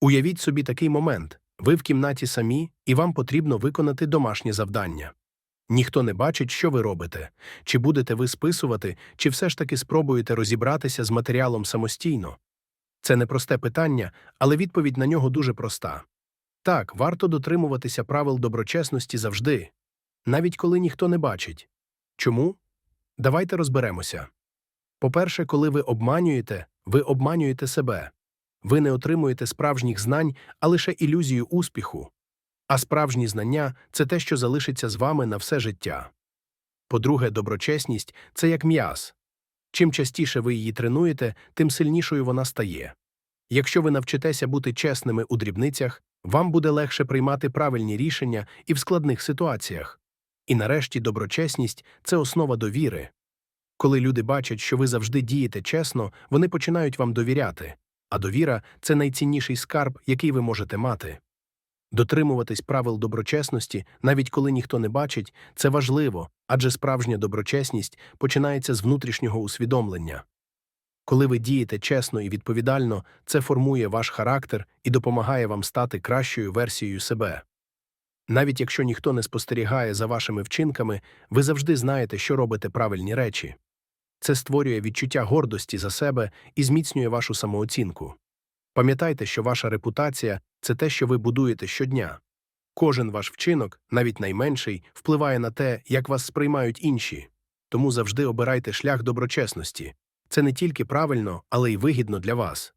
Уявіть собі такий момент ви в кімнаті самі, і вам потрібно виконати домашнє завдання. Ніхто не бачить, що ви робите, чи будете ви списувати, чи все ж таки спробуєте розібратися з матеріалом самостійно. Це непросте питання, але відповідь на нього дуже проста. Так, варто дотримуватися правил доброчесності завжди, навіть коли ніхто не бачить. Чому? Давайте розберемося. По-перше, коли ви обманюєте, ви обманюєте себе. Ви не отримуєте справжніх знань, а лише ілюзію успіху. А справжні знання це те, що залишиться з вами на все життя. По-друге, доброчесність це як м'яз. Чим частіше ви її тренуєте, тим сильнішою вона стає. Якщо ви навчитеся бути чесними у дрібницях, вам буде легше приймати правильні рішення і в складних ситуаціях. І нарешті доброчесність це основа довіри. Коли люди бачать, що ви завжди дієте чесно, вони починають вам довіряти, а довіра це найцінніший скарб, який ви можете мати. Дотримуватись правил доброчесності, навіть коли ніхто не бачить, це важливо, адже справжня доброчесність починається з внутрішнього усвідомлення. Коли ви дієте чесно і відповідально, це формує ваш характер і допомагає вам стати кращою версією себе. Навіть якщо ніхто не спостерігає за вашими вчинками, ви завжди знаєте, що робите правильні речі. Це створює відчуття гордості за себе і зміцнює вашу самооцінку. Пам'ятайте, що ваша репутація це те, що ви будуєте щодня. Кожен ваш вчинок, навіть найменший, впливає на те, як вас сприймають інші. Тому завжди обирайте шлях доброчесності. Це не тільки правильно, але й вигідно для вас.